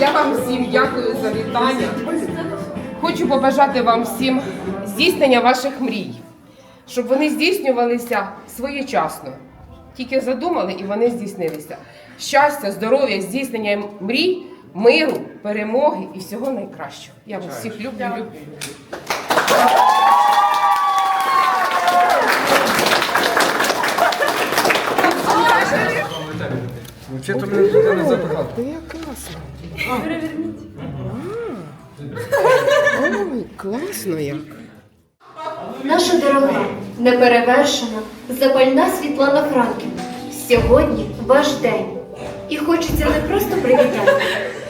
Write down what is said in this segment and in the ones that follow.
Я вам всім дякую за вітання. Хочу побажати вам всім здійснення ваших мрій, щоб вони здійснювалися своєчасно. Тільки задумали і вони здійснилися. Щастя, здоров'я, здійснення мрій, миру, перемоги і всього найкращого. Я вас всіх люблю, люблю. Вчитель мене туди не запихав. Ой, класно як. Наша дорога, неперевершена, запальна Світлана Франківна. Сьогодні ваш день. І хочеться не просто привітати,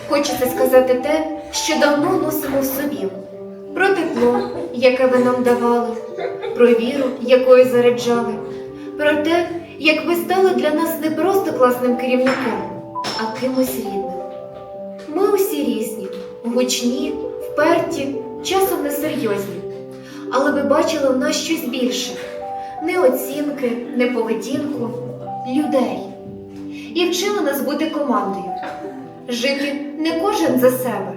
хочеться сказати те, що давно носимо в собі. Про тепло, яке ви нам давали, про віру, якою заряджали, про те, як ви стали для нас не просто класним керівником, а кимось рідним. Ми усі різні, гучні, вперті, часом несерйозні. Але ви бачили в нас щось більше: не оцінки, не поведінку, людей. І вчили нас бути командою, жити не кожен за себе,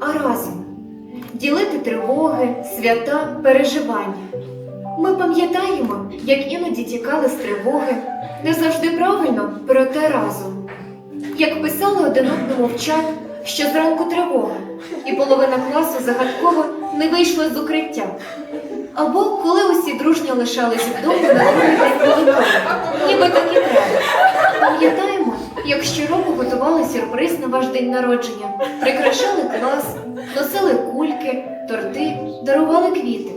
а разом, ділити тривоги, свята, переживання. Ми пам'ятаємо, як іноді тікали з тривоги, не завжди правильно, проте разом. Як писали один одному в чат, що зранку тривога, і половина класу загадково не вийшла з укриття. Або коли усі дружньо лишались вдома на другий ніби так і треба. Пам'ятаємо, як щороку готували сюрприз на ваш день народження, прикрашали клас, носили кульки, торти, дарували квіти.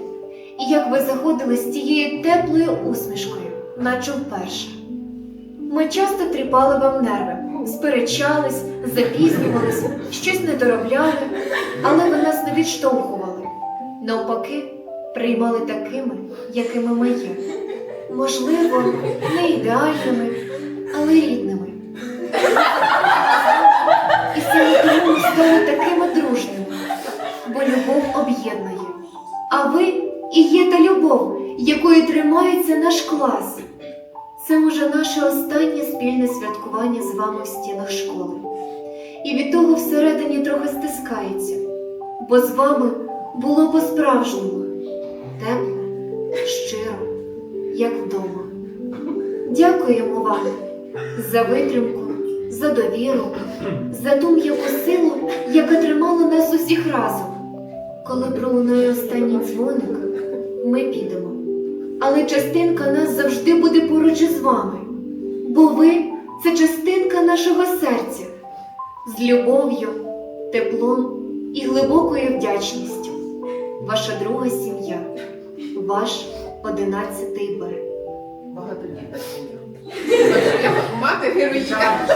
І як ви заходили з тією теплою усмішкою, наче вперше. Ми часто тріпали вам нерви, сперечались, запізнювались, щось не доробляли, але ви нас не відштовхували. Навпаки, приймали такими, якими ми є. Можливо, не ідеальними, але рідними. І саме тому стали такими дружними, бо любов об'єднує. А ви і є та любов, якою тримається наш клас. Це може наше останнє спільне святкування з вами в стінах школи. І від того всередині трохи стискається, бо з вами було по-справжньому тепло, щиро, як вдома. Дякуємо вам за витримку, за довіру, за ту м'яку силу, яка тримала нас усіх разом. Коли пролунає останній дзвоник, ми підемо. Але частинка нас завжди буде поруч із вами, бо ви це частинка нашого серця з любов'ю, теплом і глибокою вдячністю. Ваша друга сім'я, ваш одинадцятий Б. Багатодітна сім'я. Мати героїчка.